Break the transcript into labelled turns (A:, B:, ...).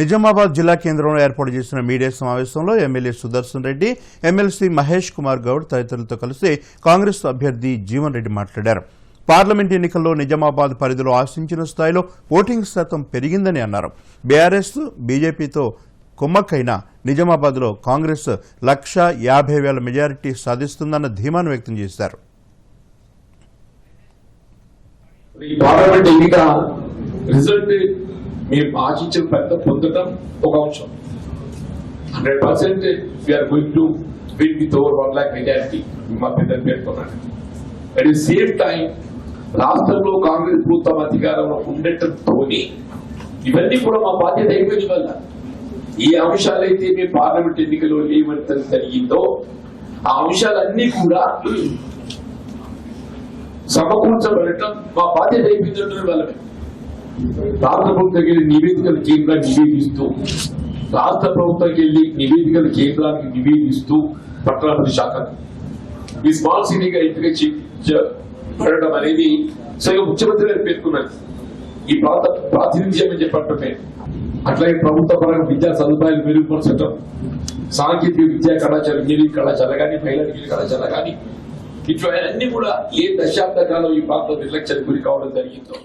A: నిజామాబాద్ జిల్లా కేంద్రంలో ఏర్పాటు చేసిన మీడియా సమావేశంలో ఎమ్మెల్యే సుదర్శన్ రెడ్డి ఎమ్మెల్సీ మహేష్ కుమార్ గౌడ్ తదితరులతో కలిసి కాంగ్రెస్ అభ్యర్థి జీవన్ రెడ్డి మాట్లాడారు. పార్లమెంట్ ఎన్నికల్లో నిజామాబాద్ పరిధిలో ఆశించిన స్థాయిలో ఓటింగ్ శాతం పెరిగిందని అన్నారు. బీఆర్ఎస్ బీజేపీతో కుమ్మక్కైన నిజామాబాద్లో కాంగ్రెస్ లక్ష యాభై వేల మెజారిటీ సాధిస్తుందన్న ధీమాను వ్యక్తం చేశారు.
B: ఈ పార్లమెంట్ ఎన్నిక రిజల్ట్ మేము ఆశించిన పెద్ద పొందడం ఒక అంశం. Hundred percent we are going to win with over one lakh majority మా పెద్దలు పేర్కొన్నాడు అట్ ది సేమ్ టైం రాష్ట్రంలో కాంగ్రెస్ ప్రభుత్వం అధికారంలో ఉండటంతో ఇవన్నీ కూడా మా బాధ్యత అయిపోయింది వల్ల ఈ అంశాలైతే మేము పార్లమెంట్ ఎన్నికలో లేవంతం జరిగిందో ఆ అంశాలన్నీ కూడా సమకూర్చబడటం మా బాధ్యత అయిపోయిందంటున్న వాళ్ళమే. రాష్ట్ర ప్రభుత్వంకి వెళ్ళి నివేదికలు కేంద్రానికి నివేదిస్తూ రాష్ట్ర ప్రభుత్వంకి వెళ్ళి నివేదికలు కేంద్రానికి నివేదిస్తూ పట్టణాభివృద్ధి శాఖ. ఈ స్మాల్ సిటీగా ఎంపిక అనేది స్వయం ముఖ్యమంత్రి గారు పేర్కొన్నారు. ఈ ప్రాంత ప్రాతినిధ్యం అని చెప్పటమే అట్లాగే ప్రభుత్వ పరంగా విద్యా సదుపాయాలు మెరుగుపరచడం సాంకేతిక విద్యా కళాశాల ఇంజనీరింగ్ కళాశాల కానీ మహిళా డిగ్రీ కళాశాల కానీ ఇట్లా అన్ని కూడా ఏ దశాబ్ద కాలం ఈ ప్రాంతం నిర్లక్ష్యానికి గురి కావడం జరిగిందో